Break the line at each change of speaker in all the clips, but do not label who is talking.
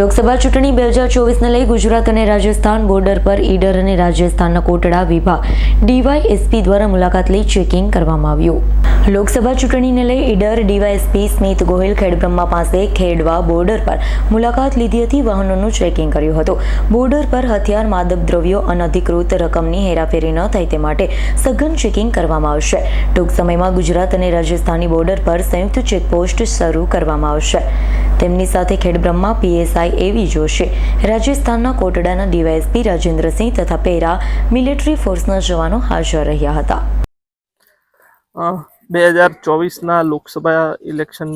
લોકસભા ચૂંટણી બે હજાર ચોવીસને લઈ ગુજરાત અને રાજસ્થાન બોર્ડર પર ઈડર અને રાજસ્થાનના કોટડા વિભાગ ડીવાયએસપી દ્વારા મુલાકાત લઈ ચેકિંગ કરવામાં આવ્યું. લોકસભા ચૂંટણીને લઈ ઈડર, ડીવાયએસપી સ્મિત ગોહિલ ખેડબ્રહ્મા પાસે ખેડવા બોર્ડર પર મુલાકાત લીધી હતી. વાહનોનું ચેકિંગ કર્યું હતું. બોર્ડર પર હથિયાર, માદક દ્રવ્યો, અનધિકૃત રકમની હેરાફેરી ન થાય તે માટે સઘન ચેકિંગ કરવામાં આવશે. ટૂંક સમયમાં ગુજરાત અને રાજસ્થાનની બોર્ડર પર સંયુક્ત ચેકપોસ્ટ શરૂ કરવામાં આવશે. તેમની સાથે ખેડબ્રહ્મા, પીએસઆઈ એવી જોશે. રાજસ્થાનના કોટડાના ડીવાયએસપી રાજેન્દ્રસિંહ તથા પેરા મિલિટરી ફોર્સના જવાનો હાજર રહ્યા હતા.
બે હજાર ચોવીસના લોકસભા ઇલેક્શન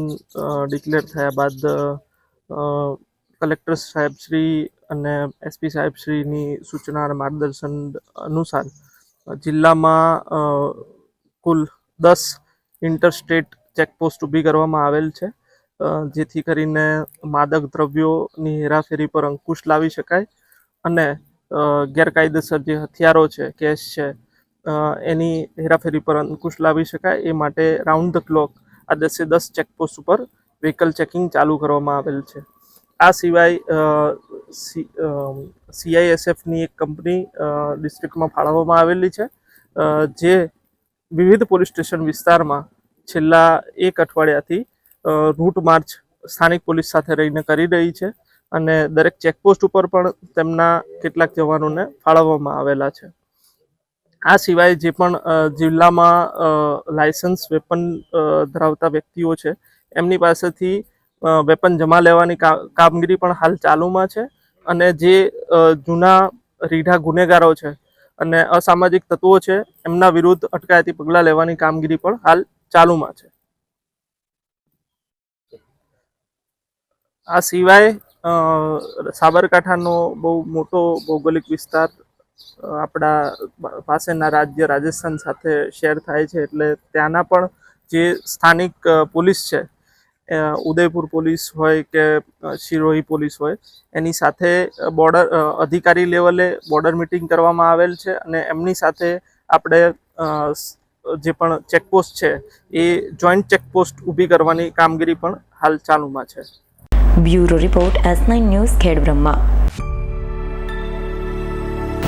ડિક્લેર થયા બાદ કલેક્ટર સાહેબશ્રી અને એસપી સાહેબશ્રીની સૂચના અને માર્ગદર્શન અનુસાર, જિલ્લામાં કુલ દસ ઇન્ટરસ્ટેટ ચેકપોસ્ટ ઊભી કરવામાં આવેલ છે. જેથી કરીને માદક દ્રવ્યોની હેરાફેરી પર અંકુશ લાવી શકાય અને ગેરકાયદેસર જે હથિયારો છે કેશ છે એની હેરાફેરી પર અંકુશ લાવી શકાય. એ માટે રાઉન્ડ ધ ક્લોક આ દસે દસ ચેકપોસ્ટ ઉપર વ્હીકલ ચેકિંગ ચાલુ કરવામાં આવેલ છે. આ સિવાય સીઆઈએસએફની એક કંપની ડિસ્ટ્રિક્ટમાં ફાળવવામાં આવેલી છે જે વિવિધ પોલીસ સ્ટેશન વિસ્તારમાં છેલ્લા એક અઠવાડિયાથી રૂટ માર્ચ સ્થાનિક પોલીસ સાથે રહીને કરી રહી છે અને દરેક ચેકપોસ્ટ ઉપર પણ તેમના કેટલાક જવાનોને ફાળવવામાં આવેલા છે. આ સિવાય જે પણ જિલ્લામાં લાયસન્સ વેપન ધરાવતા વ્યક્તિઓ છે, એમની પાસેથી વેપન જમા લેવાની કામગીરી પણ હાલ ચાલુમાં છે અને જે જૂના રીઢા ગુનેગારો છે અને અસામાજિક તત્વો છે, એમના વિરુદ્ધ અટકાયતી પગલાં લેવાની કામગીરી પણ હાલ ચાલુમાં છે. આ સિવાય સાબરકાંઠાનો બહુ મોટો ભૌગોલિક વિસ્તાર આપણા પાસેના રાજ્ય રાજસ્થાન સાથે શેર થાય છે. એટલે ત્યાંના પણ જે સ્થાનિક પોલીસ છે ઉદયપુર પોલીસ હોય કે શિરોહી પોલીસ હોય, એની સાથે બોર્ડર અધિકારી લેવલે બોર્ડર મિટિંગ કરવામાં આવેલ છે અને એમની સાથે આપણે જે પણ ચેકપોસ્ટ છે, એ જોઈન્ટ ચેકપોસ્ટ ઊભી કરવાની કામગીરી પણ હાલ ચાલુમાં છે.
Bureau report S nine news Khedbrahma.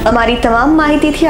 અમારી તમામ માહિતીથી